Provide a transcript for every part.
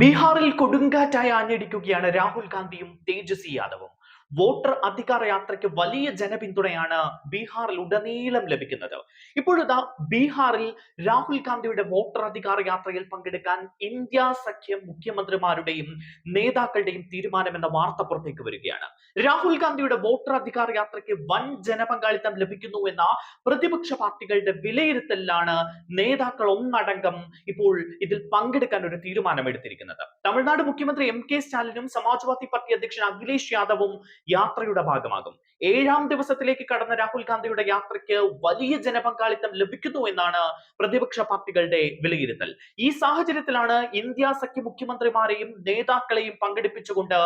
ബീഹാറിൽ കൊടുങ്കാറ്റായി ആഞ്ഞടിക്കുകയാണ് രാഹുൽ ഗാന്ധിയും തേജസ്വി യാദവും. വോട്ടർ അധികാര യാത്രയ്ക്ക് വലിയ ജനപിന്തുണയാണ് ബീഹാറിൽ ഉടനീളം ലഭിക്കുന്നത്. ഇപ്പോഴിതാ ബീഹാറിൽ രാഹുൽ ഗാന്ധിയുടെ വോട്ടർ അധികാര യാത്രയിൽ പങ്കെടുക്കാൻ ഇന്ത്യ സഖ്യം മുഖ്യമന്ത്രിമാരുടെയും നേതാക്കളുടെയും തീരുമാനം എന്ന വാർത്ത പുറത്തേക്ക് വരികയാണ്. രാഹുൽ ഗാന്ധിയുടെ വോട്ടർ അധികാര യാത്രയ്ക്ക് വൻ ജനപങ്കാളിത്തം ലഭിക്കുന്നു എന്ന പ്രതിപക്ഷ പാർട്ടികളുടെ വിലയിരുത്തലിലാണ് നേതാക്കൾ ഒന്നടങ്കം ഇപ്പോൾ ഇതിൽ പങ്കെടുക്കാൻ ഒരു തീരുമാനം തീരുമാനമെടുത്തിരിക്കുന്നത്. തമിഴ്നാട് മുഖ്യമന്ത്രി എം കെ സ്റ്റാലിനും സമാജ്വാദി പാർട്ടി അധ്യക്ഷൻ അഖിലേഷ് യാദവും യാത്രയുടെ ഭാഗമാകും. ഏഴാം ദിവസത്തിലേക്ക് കടന്ന രാഹുൽ ഗാന്ധിയുടെ യാത്രയ്ക്ക് വലിയ ജനപങ്കാളിത്തം ലഭിക്കുന്നു എന്നാണ് പ്രതിപക്ഷ പാർട്ടികളുടെ വിലയിരുത്തൽ. ഈ സാഹചര്യത്തിലാണ് ഇന്ത്യ സഖ്യ മുഖ്യമന്ത്രിമാരെയും നേതാക്കളെയും പങ്കെടുപ്പിച്ചുകൊണ്ട്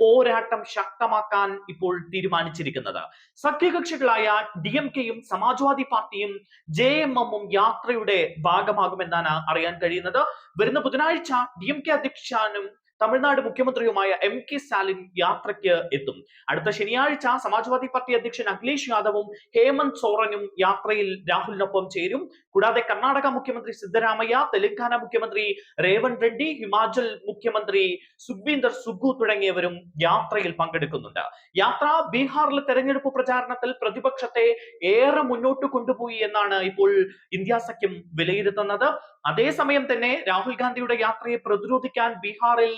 പോരാട്ടം ശക്തമാക്കാൻ ഇപ്പോൾ തീരുമാനിച്ചിരിക്കുന്നത്. സഖ്യകക്ഷികളായ ഡി എം കെയും സമാജ്വാദി പാർട്ടിയും ജെ എം എമ്മും യാത്രയുടെ ഭാഗമാകുമെന്നാണ് അറിയാൻ കഴിയുന്നത്. വരുന്ന ബുധനാഴ്ച ഡി എം കെ അധ്യക്ഷനും തമിഴ്നാട് മുഖ്യമന്ത്രിയുമായ എം കെ സ്റ്റാലിൻ യാത്രയ്ക്ക് എത്തും. അടുത്ത ശനിയാഴ്ച സമാജ്വാദി പാർട്ടി അധ്യക്ഷൻ അഖിലേഷ് യാദവും ഹേമന്ത് സോറനും യാത്രയിൽ രാഹുലിനൊപ്പം ചേരും. കൂടാതെ കർണാടക മുഖ്യമന്ത്രി സിദ്ധരാമയ്യ തെലങ്കാന മുഖ്യമന്ത്രി രേവൻ റെഡ്ഡി ഹിമാചൽ മുഖ്യമന്ത്രി സുഖ്വീന്ദർ സുഖു തുടങ്ങിയവരും യാത്രയിൽ പങ്കെടുക്കുന്നുണ്ട്. യാത്ര ബീഹാറിലെ തെരഞ്ഞെടുപ്പ് പ്രചാരണത്തിൽ പ്രതിപക്ഷത്തെ ഏറെ മുന്നോട്ട് കൊണ്ടുപോയി എന്നാണ് ഇപ്പോൾ ഇന്ത്യ സഖ്യം വിലയിരുത്തുന്നത്. അതേസമയം തന്നെ രാഹുൽ ഗാന്ധിയുടെ യാത്രയെ പ്രതിരോധിക്കാൻ ബീഹാറിൽ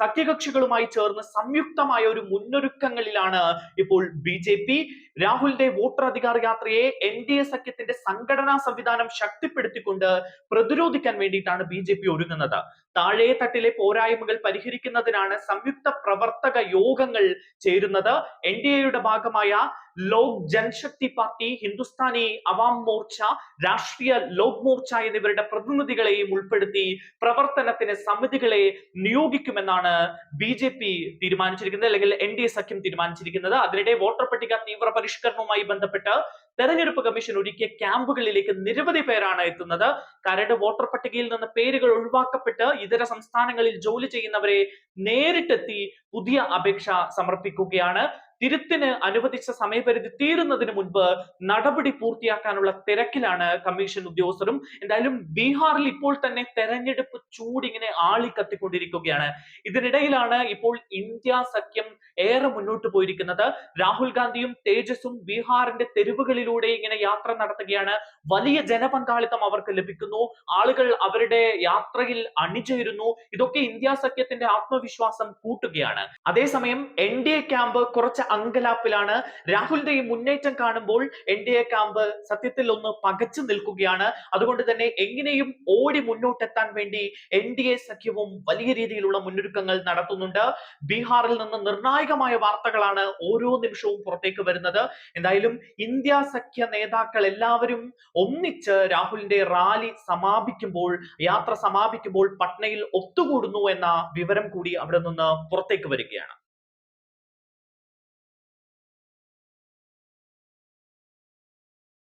സഖ്യകക്ഷികളുമായി ചേർന്ന് സംയുക്തമായ ഒരു മുന്നൊരുക്കങ്ങളിലാണ് ഇപ്പോൾ ബി ജെ പി രാഹുലിന്റെ വോട്ടർ അധികാര യാത്രയെ എൻ ഡി എ സഖ്യത്തിന്റെ സംഘടനാ സംവിധാനം ശക്തിപ്പെടുത്തിക്കൊണ്ട് പ്രതിരോധിക്കാൻ വേണ്ടിയിട്ടാണ് ബി ജെ പി ഒരുങ്ങുന്നത്. താഴെ തട്ടിലെ പോരായ്മകൾ പരിഹരിക്കുന്നതിനാണ് സംയുക്ത പ്രവർത്തക യോഗങ്ങൾ ചേരുന്നത്. എൻ ഡി എയുടെ ഭാഗമായ ലോക് ജനശക്തി പാർട്ടി ഹിന്ദുസ്ഥാനി അവാം മോർച്ച രാഷ്ട്രീയ ലോക് മോർച്ച എന്നിവരുടെ പ്രതിനിധികളെയും ഉൾപ്പെടുത്തി പ്രവർത്തനത്തിന് സമിതികളെ നിയോഗിക്കുമെന്നാണ് ബി ജെ പി തീരുമാനിച്ചിരിക്കുന്നത് അല്ലെങ്കിൽ എൻ ഡി എ സഖ്യം തീരുമാനിച്ചിരിക്കുന്നത്. അതിനിടെ വോട്ടർ പട്ടിക തീവ്ര പരിഷ്കരണവുമായി ബന്ധപ്പെട്ട് തെരഞ്ഞെടുപ്പ് കമ്മീഷൻ ഒരുക്കിയ ക്യാമ്പുകളിലേക്ക് നിരവധി പേരാണ് എത്തുന്നത്. കരട് വോട്ടർ പട്ടികയിൽ നിന്ന് പേരുകൾ ഒഴിവാക്കപ്പെട്ട് ഇതര സംസ്ഥാനങ്ങളിൽ ജോലി ചെയ്യുന്നവരെ നേരിട്ടെത്തി പുതിയ അപേക്ഷ സമർപ്പിക്കുകയാണ്. തിരുത്തിന് അനുവദിച്ച സമയപരിധി തീരുന്നതിന് മുൻപ് നടപടി പൂർത്തിയാക്കാനുള്ള തിരക്കിലാണ് കമ്മീഷൻ ഉദ്യോഗസ്ഥരും. എന്തായാലും ബീഹാറിൽ ഇപ്പോൾ തന്നെ തെരഞ്ഞെടുപ്പ് ചൂടിങ്ങനെ ആളിക്കത്തിക്കൊണ്ടിരിക്കുകയാണ്. ഇതിനിടയിലാണ് ഇപ്പോൾ ഇന്ത്യ സഖ്യം ഏറെ മുന്നോട്ട് പോയിരിക്കുന്നത്. രാഹുൽ ഗാന്ധിയും തേജസും ബീഹാറിന്റെ തെരുവുകളിലൂടെ ഇങ്ങനെ യാത്ര നടത്തുകയാണ്. വലിയ ജനപങ്കാളിത്തം അവർക്ക് ലഭിക്കുന്നു. ആളുകൾ അവരുടെ യാത്രയിൽ അണിചേരുന്നു. ഇതൊക്കെ ഇന്ത്യ സഖ്യത്തിന്റെ ആത്മവിശ്വാസം കൂട്ടുകയാണ്. അതേസമയം എൻ ഡി എ ക്യാമ്പ് കുറച്ച് അങ്കലാപ്പിലാണ്. രാഹുലിന്റെ ഈ മുന്നേറ്റം കാണുമ്പോൾ എൻ ഡി എ ക്യാമ്പ് സത്യത്തിൽ ഒന്ന് പകച്ചു നിൽക്കുകയാണ്. അതുകൊണ്ട് തന്നെ എങ്ങനെയും ഓടി മുന്നോട്ടെത്താൻ വേണ്ടി എൻ ഡി എ സഖ്യവും വലിയ രീതിയിലുള്ള മുന്നൊരുക്കങ്ങൾ നടത്തുന്നുണ്ട്. ബീഹാറിൽ നിന്ന് നിർണായകമായ വാർത്തകളാണ് ഓരോ നിമിഷവും പുറത്തേക്ക് വരുന്നത്. എന്തായാലും ഇന്ത്യ സഖ്യ നേതാക്കൾ എല്ലാവരും ഒന്നിച്ച് രാഹുലിന്റെ റാലി സമാപിക്കുമ്പോൾ യാത്ര സമാപിക്കുമ്പോൾ പട്നയിൽ ഒത്തുകൂടുന്നു എന്ന വിവരം കൂടി അവിടെ നിന്ന് പുറത്തേക്ക് വരികയാണ്.